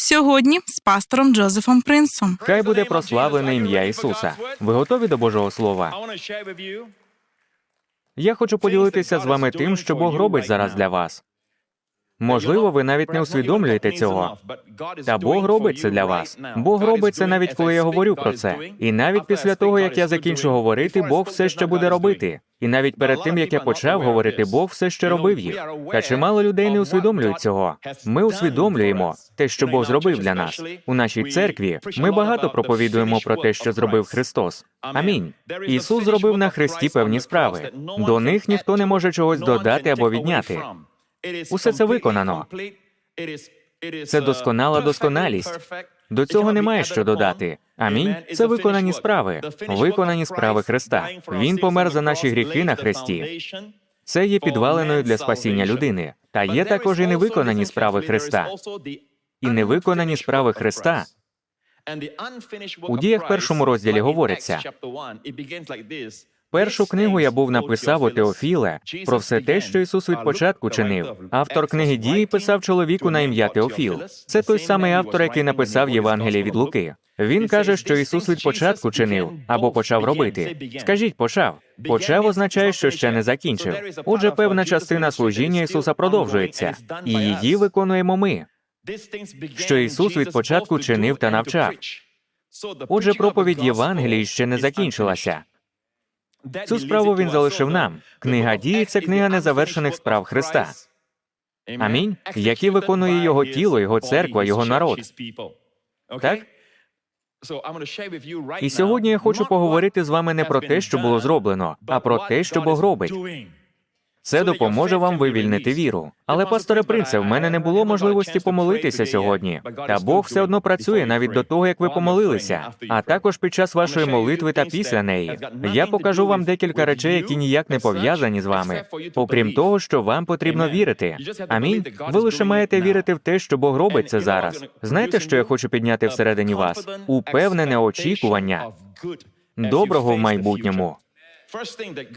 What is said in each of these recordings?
Сьогодні з пастором Джозефом Принсом. Хай буде прославлене ім'я Ісуса. Ви готові до Божого Слова? Я хочу поділитися з вами тим, що Бог робить зараз для вас. Можливо, ви навіть не усвідомлюєте цього. Та Бог робить це для вас. Бог робить це навіть коли я говорю про це. І навіть після того, як я закінчу говорити, Бог все ще буде робити. І навіть перед тим, як я почав говорити, Бог все ще робив їх. Та чимало людей не усвідомлюють цього. Ми усвідомлюємо те, що Бог зробив для нас. У нашій церкві ми багато проповідуємо про те, що зробив Христос. Амінь. Ісус зробив на хресті певні справи. До них ніхто не може чогось додати або відняти. Усе це виконано. Це досконала досконалість. До цього немає що додати. Амінь. Це виконані справи, виконані справи Христа. Він помер за наші гріхи на хресті. Це є підваленою для спасіння людини. Та є також і невиконані справи Христа. І невиконані справи Христа У діях першому розділі говориться. Першу книгу я був написав у Теофіле про все те, що Ісус від початку чинив. Автор книги дії писав чоловіку на ім'я Теофіл. Це той самий автор, який написав Євангеліє від Луки. Він каже, що Ісус від початку чинив або почав робити. Скажіть, почав. Почав означає, що ще не закінчив. Отже, певна частина служіння Ісуса продовжується, і її виконуємо ми. що Ісус від початку чинив та навчав. Отже, проповідь Євангелії ще не закінчилася. Цю справу він залишив нам. Книга дії це книга незавершених справ Христа. Амінь. Які виконує його тіло, його церква, його народ. Так? І сьогодні я хочу поговорити з вами не про те, що було зроблено, а про те, що Бог робить. Це допоможе вам вивільнити віру. Але, пасторе принце, в мене не було можливості помолитися сьогодні. Та Бог все одно працює навіть до того, як ви помолилися, а також під час вашої молитви та після неї. Я покажу вам декілька речей, які ніяк не пов'язані з вами, окрім того, що вам потрібно вірити. Амінь. Ви лише маєте вірити в те, що Бог робить це зараз. Знаєте, що я хочу підняти всередині вас? Упевнене очікування доброго в майбутньому.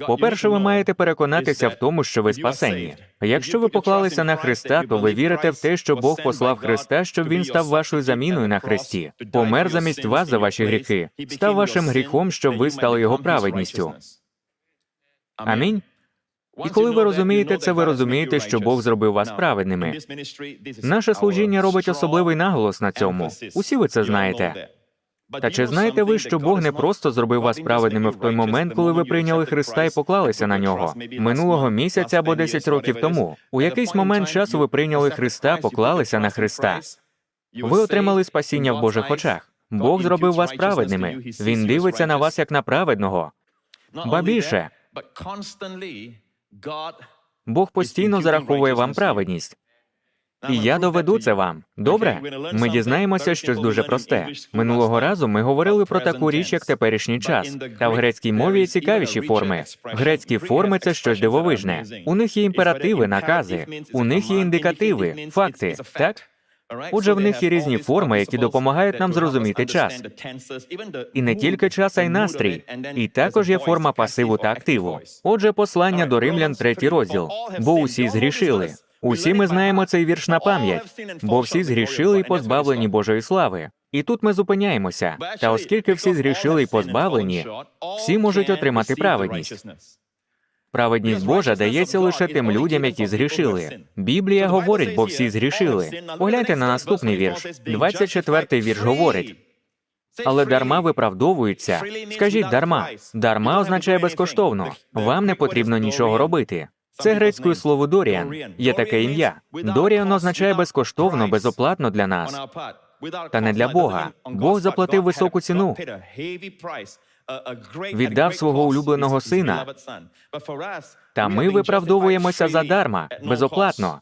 По-перше, ви маєте переконатися в тому, що ви спасені. Якщо ви поклалися на Христа, то ви вірите в те, що Бог послав Христа, щоб він став вашою заміною на Христі, помер замість вас за ваші гріхи, став вашим гріхом, щоб ви стали його праведністю. Амінь. І коли ви розумієте це, ви розумієте, що Бог зробив вас праведними. Наше служіння робить особливий наголос на цьому. Усі ви це знаєте. Та чи знаєте ви, що Бог не просто зробив вас праведними в той момент, коли ви прийняли Христа і поклалися на нього минулого місяця або 10 років тому? У якийсь момент часу ви прийняли Христа, поклалися на Христа. Ви отримали спасіння в Божих очах. Бог зробив вас праведними. Він дивиться на вас як на праведного. Ба більше, Бог постійно зараховує вам праведність. І я доведу це вам. Добре? Ми дізнаємося щось дуже просте. Минулого разу ми говорили про таку річ, як теперішній час. Та в грецькій мові є цікавіші форми. Грецькі форми це щось дивовижне. У них є імперативи, накази, у них є індикативи, факти. Так? Отже, в них є різні форми, які допомагають нам зрозуміти час. І не тільки час, а й настрій. І також є форма пасиву та активу. Отже, послання до римлян, третій розділ. Бо усі згрішили. Усі ми знаємо цей вірш на пам'ять, бо всі згрішили і позбавлені Божої слави. І тут ми зупиняємося. Та оскільки всі згрішили і позбавлені, всі можуть отримати праведність. Праведність Божа дається лише тим людям, які згрішили. Біблія говорить, бо всі згрішили. Погляньте на наступний вірш. 24-й вірш говорить. Але дарма виправдовуються. Скажіть дарма. Дарма означає безкоштовно. Вам не потрібно нічого робити. Це грецькою слово Доріан. Є таке ім'я. Доріан означає безкоштовно, безоплатно для нас. Та не для Бога. Бог заплатив високу ціну. Віддав свого улюбленого сина. Та ми виправдовуємося задарма, безоплатно.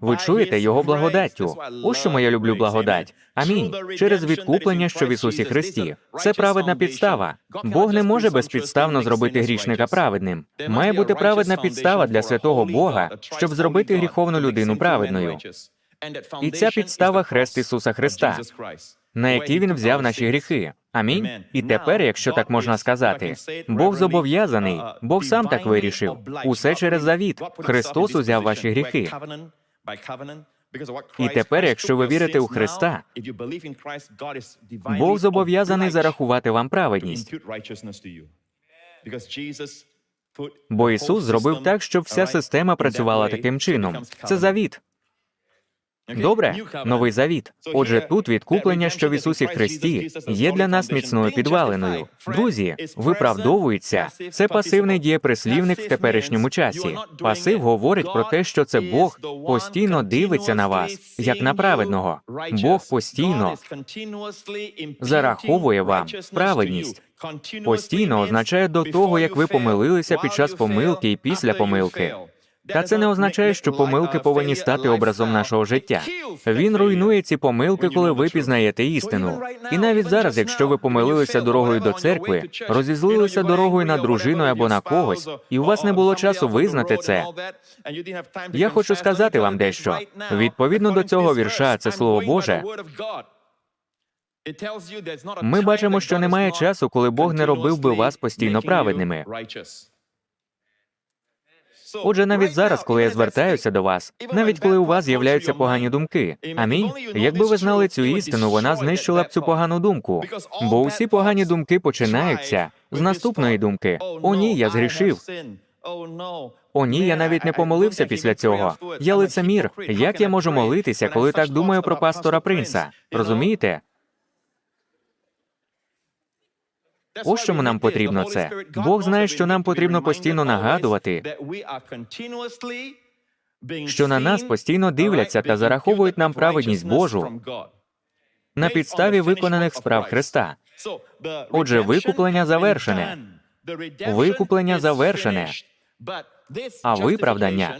Ви чуєте його благодаттю. Ось чому я люблю благодать. Амінь. Через відкуплення, що в Ісусі Христі. Це праведна підстава. Бог не може безпідставно зробити грішника праведним. Має бути праведна підстава для святого Бога, щоб зробити гріховну людину праведною. І ця підстава хрест Ісуса Христа, на який він взяв наші гріхи. Амінь. І тепер, якщо так можна сказати, Бог зобов'язаний, Бог сам так вирішив. Усе через завіт. Христос узяв ваші гріхи. І тепер, якщо ви вірите у Христа, Бог зобов'язаний зарахувати вам праведність. Бо Ісус зробив так, щоб вся система працювала таким чином. Це завіт. Добре, новий завіт. Отже, тут відкуплення, що в Ісусі Христі, є для нас міцною підвалиною. Друзі, виправдовується. Це пасивний дієприслівник в теперішньому часі. Пасив говорить про те, що це Бог постійно дивиться на вас, як на праведного. Бог постійно зараховує вам праведність. Постійно означає до того, як ви помилилися під час помилки і після помилки. Та це не означає, що помилки повинні стати образом нашого життя. Він руйнує ці помилки, коли ви пізнаєте істину. І навіть зараз, якщо ви помилилися дорогою до церкви, розізлилися дорогою на дружину або на когось, і у вас не було часу визнати це. Я хочу сказати вам дещо. Відповідно до цього вірша, це слово Боже. Ми бачимо, що немає часу, коли Бог не робив би вас постійно праведними. Отже, навіть зараз, коли я звертаюся до вас, навіть коли у вас з'являються погані думки. Амінь. Якби ви знали цю істину, вона знищила б цю погану думку. Бо усі погані думки починаються з наступної думки: О, ні, я згрішив. О, ні, я навіть не помолився після цього. Я лицемір. Як я можу молитися, коли так думаю про пастора принца? Розумієте? Ось чому нам потрібно це. Бог знає, що нам потрібно постійно нагадувати, що на нас постійно дивляться та зараховують нам праведність Божу на підставі виконаних справ Христа. Отже, викуплення завершене. Викуплення завершене. А виправдання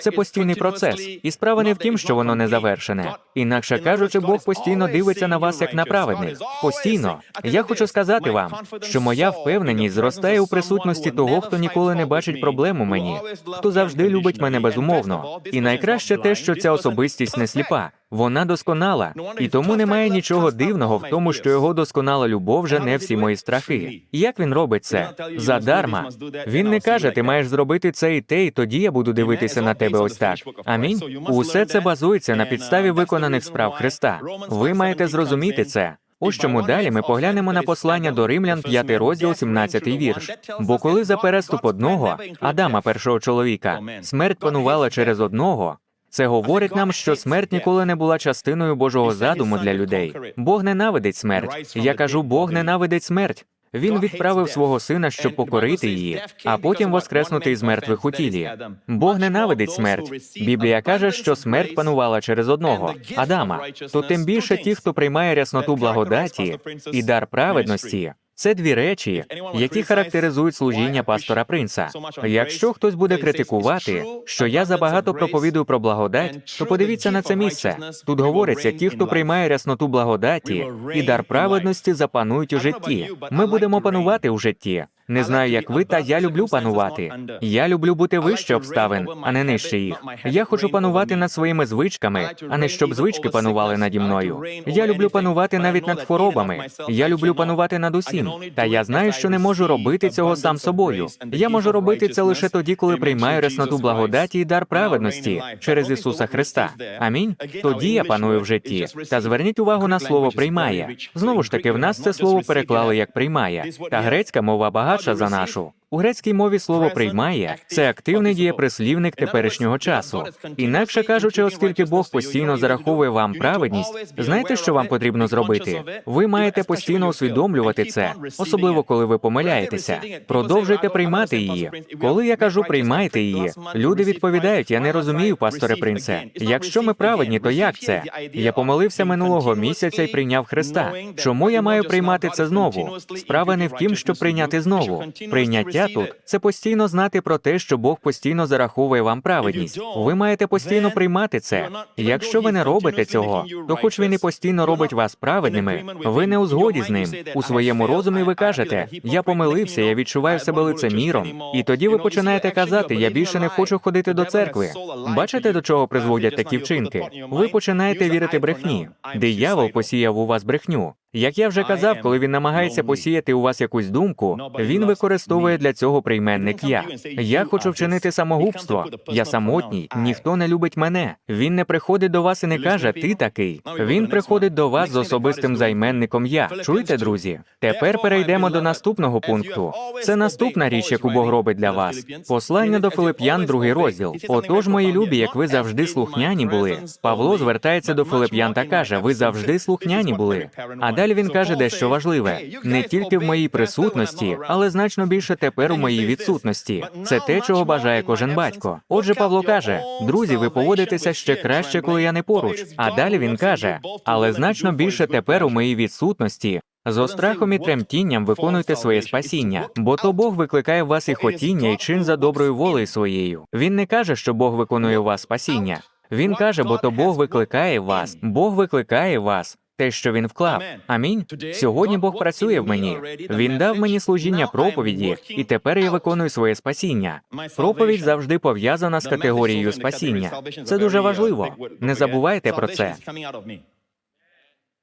це постійний процес, і справа не в тім, що воно не завершене. Інакше кажучи, Бог постійно дивиться на вас як на праведних. Постійно. Я хочу сказати вам, що моя впевненість зростає у присутності того, хто ніколи не бачить проблем у мені, хто завжди любить мене безумовно. І найкраще те, що ця особистість не сліпа. Вона досконала, і тому немає нічого дивного в тому, що його досконала любов жене всі мої страхи. Як він робить це? Задарма. Він не каже, ти маєш зробити це і те, і тоді я буду дивитися на тебе ось так. Амінь. Усе це базується на підставі виконаних справ Христа. Ви маєте зрозуміти це. Ось чому далі ми поглянемо на послання до римлян, 5 розділ, 17 вірш. Бо коли за переступ одного, Адама, першого чоловіка, смерть панувала через одного. Це говорить нам, що смерть ніколи не була частиною Божого задуму для людей. Бог ненавидить смерть. Я кажу, Бог ненавидить смерть. Він відправив свого сина, щоб покорити її, а потім воскреснути із мертвих у тілі. Бог ненавидить смерть. Біблія каже, що смерть панувала через одного Адама. То тим більше ті, хто приймає рясноту благодаті і дар праведності. Це дві речі, які характеризують служіння пастора принца. Якщо хтось буде критикувати, що я забагато проповідую про благодать, то подивіться на це місце. Тут говориться, ті, хто приймає рясноту благодаті і дар праведності, запанують у житті. Ми будемо панувати у житті. Не знаю, як ви, та я люблю панувати. Я люблю бути вище обставин, а не нижче їх. Я хочу панувати над своїми звичками, а не щоб звички панували наді мною. Я люблю панувати навіть над хворобами. Я люблю панувати над усім. Та я знаю, що не можу робити цього сам собою. Я можу робити це лише тоді, коли приймаю рясноту благодаті і дар праведності через Ісуса Христа. Амінь. Тоді я паную в житті. Та зверніть увагу на слово приймає. Знову ж таки, в нас це слово переклали як приймає. Та грецька мова багатша за нашу. У грецькій мові слово приймає це активний дієприслівник теперішнього часу. Інакше кажучи, оскільки Бог постійно зараховує вам праведність, знаєте, що вам потрібно зробити? Ви маєте постійно усвідомлювати це, особливо коли ви помиляєтеся. Продовжуйте приймати її. Коли я кажу приймайте її, люди відповідають: я не розумію, пасторе принце. Якщо ми праведні, то як це? Я помилився минулого місяця і прийняв Христа. Чому я маю приймати це знову? Справа не в тім, щоб прийняти знову. Прийняття тут це постійно знати про те, що Бог постійно зараховує вам праведність. Ви маєте постійно приймати це. Якщо ви не робите цього, то хоч він і постійно робить вас праведними, ви не у згоді з ним. У своєму розумі ви кажете, я помилився, я відчуваю себе лицеміром. І тоді ви починаєте казати, я більше не хочу ходити до церкви. Бачите, до чого призводять такі вчинки? Ви починаєте вірити брехні. Диявол посіяв у вас брехню. Як я вже казав, коли він намагається посіяти у вас якусь думку, він використовує для цього прийменник я. Я хочу вчинити самогубство. Я самотній, ніхто не любить мене. Він не приходить до вас і не каже Ти такий. Він приходить до вас з особистим займенником Я. Чуєте, друзі? Тепер перейдемо до наступного пункту. Це наступна річ, яку Бог робить для вас. Послання до Филип'ян, другий розділ. Отож, мої любі, як ви завжди слухняні були. Павло звертається до Филип'ян та каже: Ви завжди слухняні були. А далі він каже дещо важливе: не тільки в моїй присутності, але значно більше тепер у моїй відсутності. Це те, чого бажає кожен батько. Отже, Павло каже: друзі, ви поводитеся ще краще, коли я не поруч. А далі він каже: але значно більше тепер у моїй відсутності. З острахом і тремтінням виконуйте своє спасіння, бо то Бог викликає в вас і хотіння, і чин за доброю волею своєю. Він не каже, що Бог виконує у вас спасіння. Він каже, бо то Бог викликає вас. Бог викликає вас. Те, що він вклав. Амінь. Сьогодні Бог працює в мені. Він дав мені служіння проповіді, і тепер я виконую своє спасіння. Проповідь завжди пов'язана з категорією спасіння. Це дуже важливо. Не забувайте про це.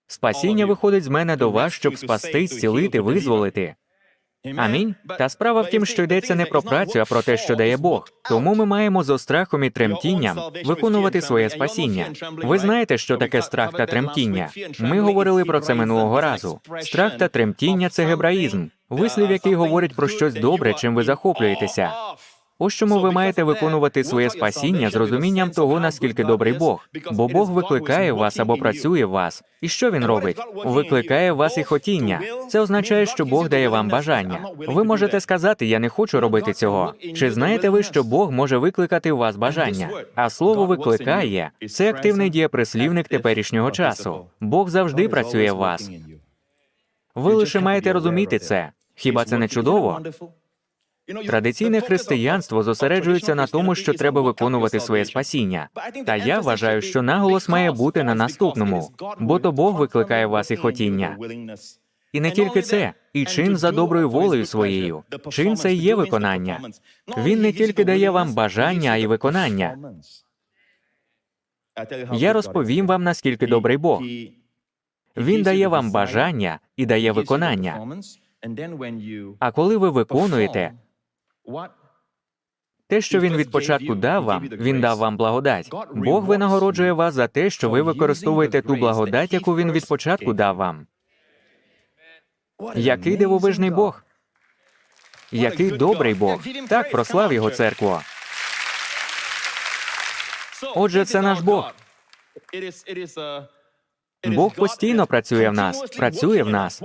Спасіння виходить з мене до вас, щоб спасти, зцілити, визволити. Амінь. Та справа в тім, що йдеться не про працю, а про те, що дає Бог. Тому ми маємо зо страхом і тремтінням виконувати своє спасіння. Ви знаєте, що таке страх та тремтіння? Ми говорили про це минулого разу. Страх та тремтіння це гебраїзм, вислів, який говорить про щось добре, чим ви захоплюєтеся. Ось чому ви маєте виконувати своє спасіння з розумінням того, наскільки добрий Бог, бо Бог викликає вас або працює в вас. І що він робить? Викликає вас і хотіння. Це означає, що Бог дає вам бажання. Ви можете сказати, я не хочу робити цього. Чи знаєте ви, що Бог може викликати у вас бажання? А слово викликає це активний дієприслівник теперішнього часу. Бог завжди працює в вас. Ви лише маєте розуміти це. Хіба це не чудово? Традиційне християнство зосереджується на тому, що треба виконувати своє спасіння. Та я вважаю, що наголос має бути на наступному, бо то Бог викликає вас і хотіння. І не тільки це, і чин за доброю волею своєю. Чин це є виконання. Він не тільки дає вам бажання, а й виконання. Я розповім вам, наскільки добрий Бог. Він дає вам бажання і дає виконання. А коли ви виконуєте, те, що він від початку дав вам, він дав вам благодать. Бог винагороджує вас за те, що ви використовуєте ту благодать, яку він від початку дав вам. Який дивовижний Бог! Який добрий Бог! Так прослав його церкву. Отже, це наш Бог. Бог постійно працює в нас, працює в нас.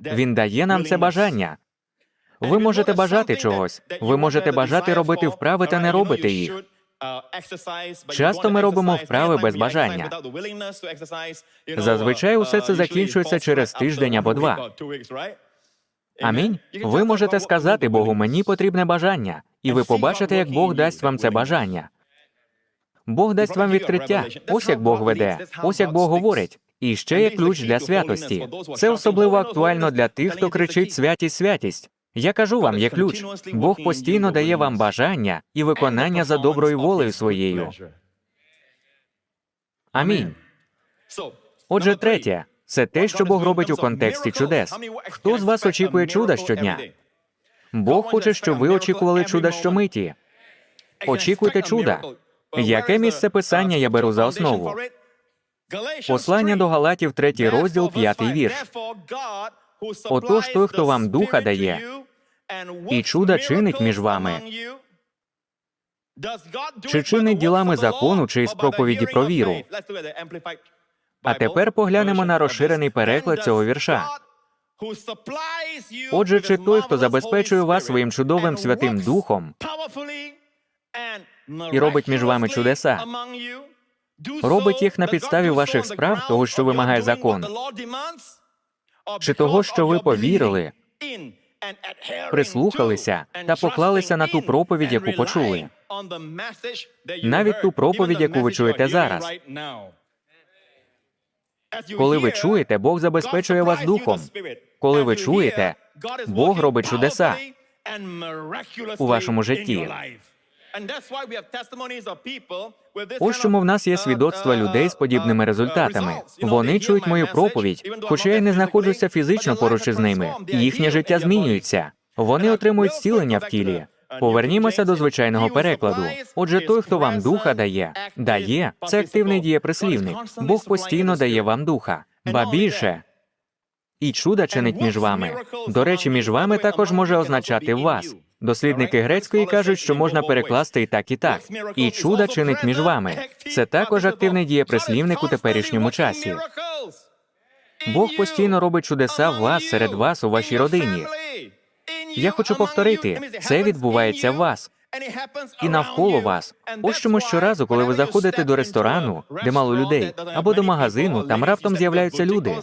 Він дає нам це бажання. Ви можете бажати чогось. Ви можете бажати робити вправи та не робити їх. Часто ми робимо вправи без бажання. Зазвичай усе це закінчується через тиждень або два. Амінь. Ви можете сказати Богу, мені потрібне бажання, і ви побачите, як Бог дасть вам це бажання. Бог дасть вам відкриття. Ось як Бог веде, ось як Бог говорить. І ще є ключ для святості. Це особливо актуально для тих, хто кричить святість, святість. Я кажу вам, є ключ. Бог постійно дає вам бажання і виконання за доброю волею своєю. Амінь. Отже, третє це те, що Бог робить у контексті чудес. Хто з вас очікує чуда щодня? Бог хоче, щоб ви очікували чуда щомиті. Очікуйте чуда. Яке місце писання я беру за основу? Послання до Галатів, третій розділ, п'ятий вірш. Отож, той, хто вам духа дає, і чуда чинить між вами, Чи чинить ділами закону, чи із проповіді про віру? А тепер поглянемо на розширений переклад цього вірша. Отже, чи той, хто забезпечує вас своїм чудовим святим духом і робить між вами чудеса, робить їх на підставі ваших справ, того, що вимагає закон, чи того, що ви повірили, прислухалися та поклалися на ту проповідь, яку почули, навіть ту проповідь, яку ви чуєте зараз. Коли ви чуєте, Бог забезпечує вас духом. Коли ви чуєте, Бог робить чудеса у вашому житті. Ось чому в нас є свідоцтва людей з подібними результатами. Вони чують мою проповідь, хоча я не знаходжуся фізично поруч із ними. Їхнє життя змінюється. Вони отримують зцілення в тілі. Повернімося до звичайного перекладу. Отже, той, хто вам духа дає, дає це активний дієприслівник. Бог постійно дає вам духа, ба більше. І чуда чинить між вами. До речі, між вами також може означати вас. Дослідники грецької кажуть, що можна перекласти і так, і так. І чуда чинить між вами. Це також активний дієприслівник у теперішньому часі. Бог постійно робить чудеса в вас, серед вас, у вашій родині. Я хочу повторити, це відбувається в вас і навколо вас. Ось чому щоразу, коли ви заходите до ресторану, де мало людей, або до магазину, там раптом з'являються люди.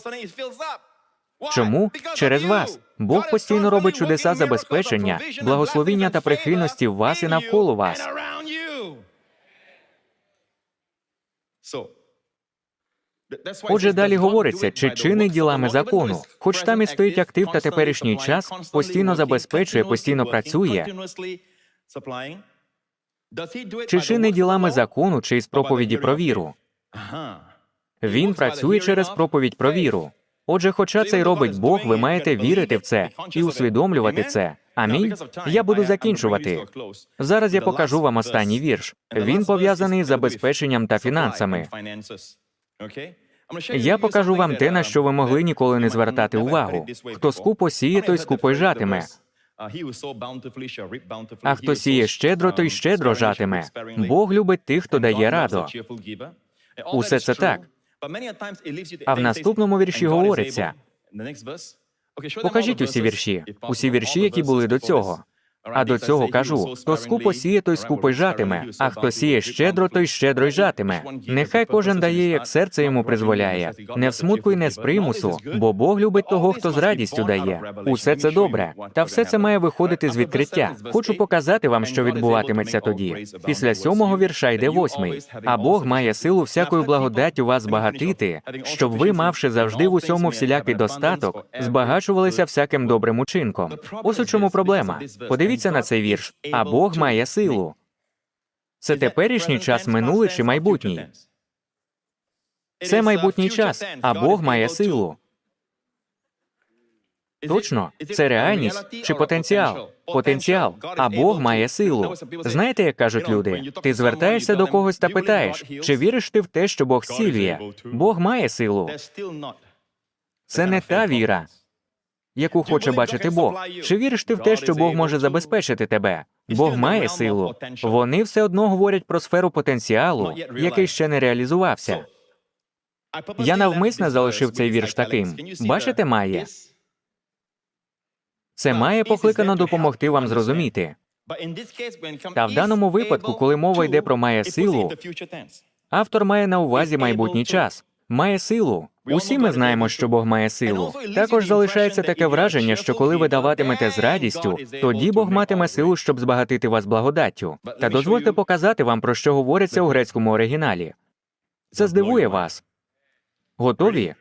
Чому? Через вас. Бог постійно робить чудеса забезпечення, благословіння та прихильності в вас і навколо вас. Отже, далі говориться, чи чинить ділами закону, хоч там і стоїть актив та теперішній час, постійно забезпечує, постійно працює. Чи чинить ділами закону, чи із проповіді про віру? Він працює через проповідь про віру. Отже, хоча це й робить Бог, ви маєте вірити в це і усвідомлювати це. Амінь. Я буду закінчувати. Зараз я покажу вам останній вірш. Він пов'язаний з забезпеченням та фінансами. Я покажу вам те, на що ви могли ніколи не звертати увагу. Хто скупо сіє, той скупо й жатиме. А хто сіє щедро, той щедро жатиме. Бог любить тих, хто дає радо. Усе це так. А в наступному вірші говориться. Покажіть усі вірші, усі вірші, які були до цього. А до цього кажу: хто скупо сіє, той скупо й жатиме, а хто сіє щедро, той щедро й жатиме. Нехай кожен дає, як серце йому призволяє, не в смутку й не з примусу, бо Бог любить того, хто з радістю дає. Усе це добре, та все це має виходити з відкриття. Хочу показати вам, що відбуватиметься тоді. Після сьомого вірша йде восьмий. А Бог має силу всякою благодаттю вас збагатити, щоб ви, мавши завжди в усьому всілякий достаток, збагачувалися всяким добрим учинком. Ось у чому проблема. Подивіться на цей вірш. А Бог має силу. Це теперішній час, минулий чи майбутній. Це майбутній час, а Бог має силу. Точно, це реальність чи потенціал? Потенціал, а Бог має силу. Знаєте, як кажуть люди? Ти звертаєшся до когось та питаєш, чи віриш ти в те, що Бог зцілює? Бог має силу. Це не та віра, яку хоче бачити Бог. Чи віриш ти в те, що Бог може забезпечити тебе? Бог має силу. Вони все одно говорять про сферу потенціалу, який ще не реалізувався. Я навмисно залишив цей вірш таким. Бачите, має. Це має покликано допомогти вам зрозуміти. Та в даному випадку, коли мова йде про має силу, Автор має на увазі майбутній час. Має силу. Усі ми знаємо, що Бог має силу. Також залишається таке враження, що коли ви даватимете з радістю, тоді Бог матиме силу, щоб збагатити вас благодаттю. Та дозвольте показати вам, про що говориться у грецькому оригіналі. Це здивує вас. Готові?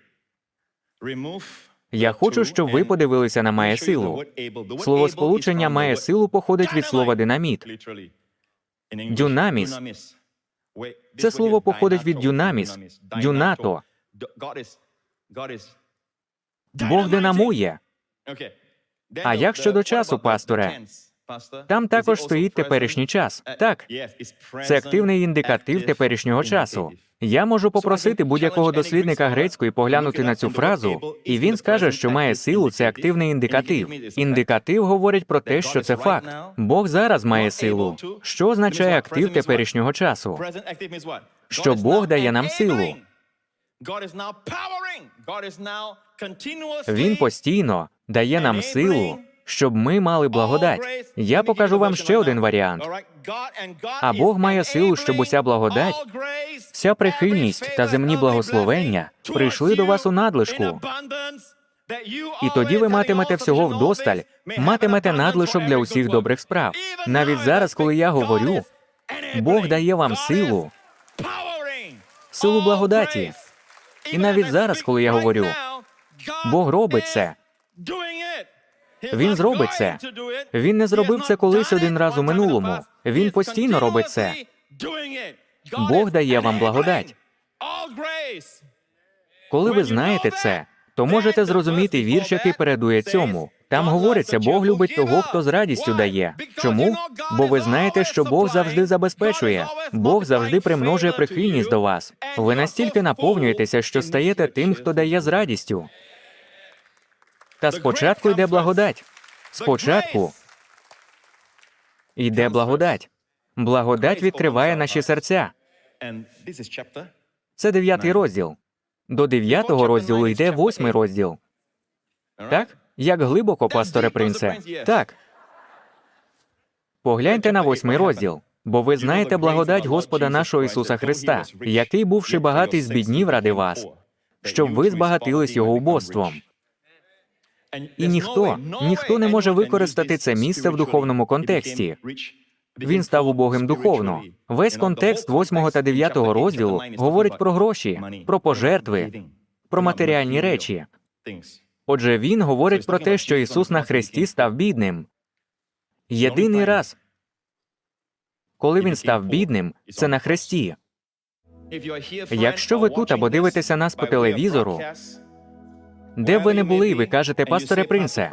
Я хочу, щоб ви подивилися на має силу. Словосполучення має силу походить від слова динаміт. Дюнаміс. Це слово походить від дюнаміс, дюнато. Бог динамує. А як щодо часу, пасторе? Там також стоїть теперішній час. Так, це активний індикатив теперішнього часу. Я можу попросити будь-якого дослідника грецької поглянути на цю фразу, і він скаже, що має силу це активний індикатив. Індикатив говорить про те, що це факт. Бог зараз має силу. Що означає актив теперішнього часу? Що Бог дає нам силу. Він постійно дає нам силу, щоб ми мали благодать. Я покажу вам ще один варіант. А Бог має силу, щоб уся благодать, Вся прихильність та земні благословення прийшли до вас у надлишку. І тоді ви матимете всього вдосталь, матимете надлишок для усіх добрих справ. Навіть зараз, коли я говорю, Бог дає вам силу, силу благодаті. І навіть зараз, коли я говорю, Бог робить це. Він зробить це. Він не зробив це колись один раз у минулому. Він постійно робить це. Бог дає вам благодать. Коли ви знаєте це, то можете зрозуміти вірш, який передує цьому. Там говориться, Бог любить того, хто з радістю дає. Чому? Бо ви знаєте, що Бог завжди забезпечує, Бог завжди примножує прихильність до вас. Ви настільки наповнюєтеся, що стаєте тим, хто дає з радістю. Та спочатку йде благодать. Спочатку йде благодать. Благодать відкриває наші серця. Це дев'ятий розділ. До дев'ятого розділу йде восьмий розділ. Так? Як глибоко, пасторе принце? Так. Погляньте на восьмий розділ. Бо ви знаєте благодать Господа нашого Ісуса Христа, який, бувши багатий, збіднів ради вас, щоб ви збагатились його убоством. І ніхто, ніхто не може використати це місце в духовному контексті. Він став убогим духовно. Весь контекст 8 та 9 розділу говорить про гроші, про пожертви, про матеріальні речі. Отже, він говорить про те, що Ісус на хресті став бідним. Єдиний раз, коли він став бідним, це на хресті. Якщо ви тут або дивитеся нас по телевізору, Де б ви не були, ви кажете, пасторе принце,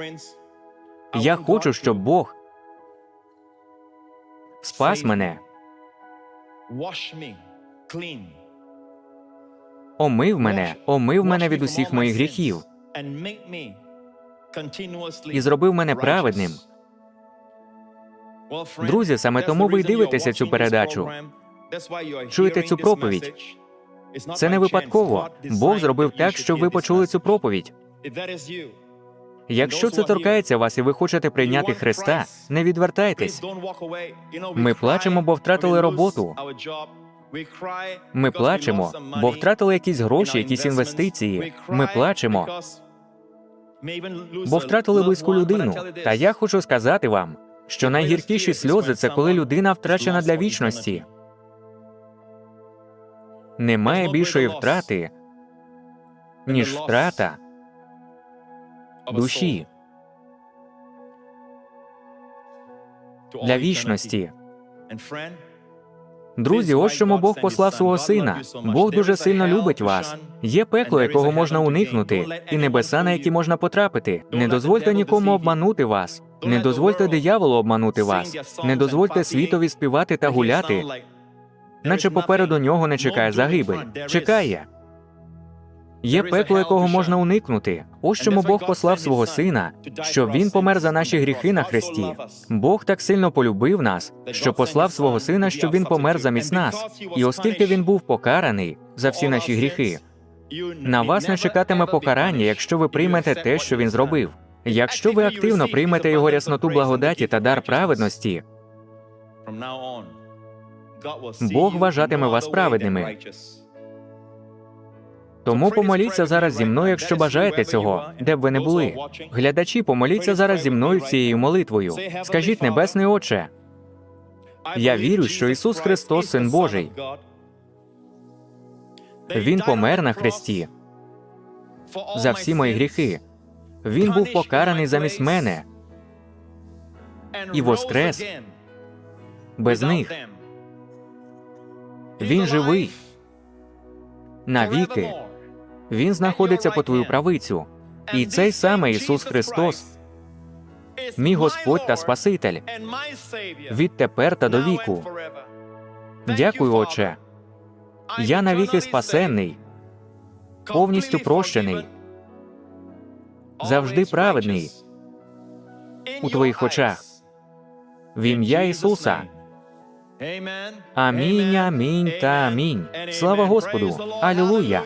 я хочу, щоб Бог спас мене, омив мене, омив мене від усіх моїх гріхів і зробив мене праведним. Друзі, саме тому ви дивитеся цю передачу. Чуєте цю проповідь? Це не випадково. Бог зробив так, щоб ви почули цю проповідь. Якщо це торкається вас і ви хочете прийняти Христа, не відвертайтесь. Ми плачемо, бо втратили роботу. Ми плачемо, бо втратили якісь гроші, якісь інвестиції. Ми плачемо, бо втратили близьку людину. Та я хочу сказати вам, що найгіркіші сльози це коли людина втрачена для вічності. Немає більшої втрати, ніж втрата душі для вічності. Друзі, ось чому Бог послав свого сина. Бог дуже сильно любить вас. Є пекло, якого можна уникнути, і небеса, на які можна потрапити. Не дозвольте нікому обманути вас. Не дозвольте дияволу обманути вас. Не дозвольте світові співати та гуляти, наче попереду нього не чекає загибель. Чекає. Є пекло, якого можна уникнути. Ось чому Бог послав свого сина, щоб він помер за наші гріхи на хресті. Бог так сильно полюбив нас, що послав свого сина, щоб він помер замість нас. І оскільки він був покараний за всі наші гріхи, на вас не чекатиме покарання, якщо ви приймете те, що він зробив. Якщо ви активно приймете його рясноту благодаті та дар праведності, Бог вважатиме вас праведними. Тому помоліться зараз зі мною, якщо бажаєте цього, де б ви не були. Глядачі, помоліться зараз зі мною цією молитвою. Скажіть, Небесний Отче, Я вірю, що Ісус Христос, Син Божий. Він помер на хресті за всі мої гріхи. Він був покараний замість мене і воскрес без них. Він живий навіки. Він знаходиться по твою правицю. І цей самий Ісус Христос, мій Господь та Спаситель, відтепер та до віку. Дякую, Отче. Я навіки спасенний, повністю прощений, завжди праведний у твоїх очах. В ім'я Ісуса. Амінь, амінь та амінь. Слава Господу! Алілуя!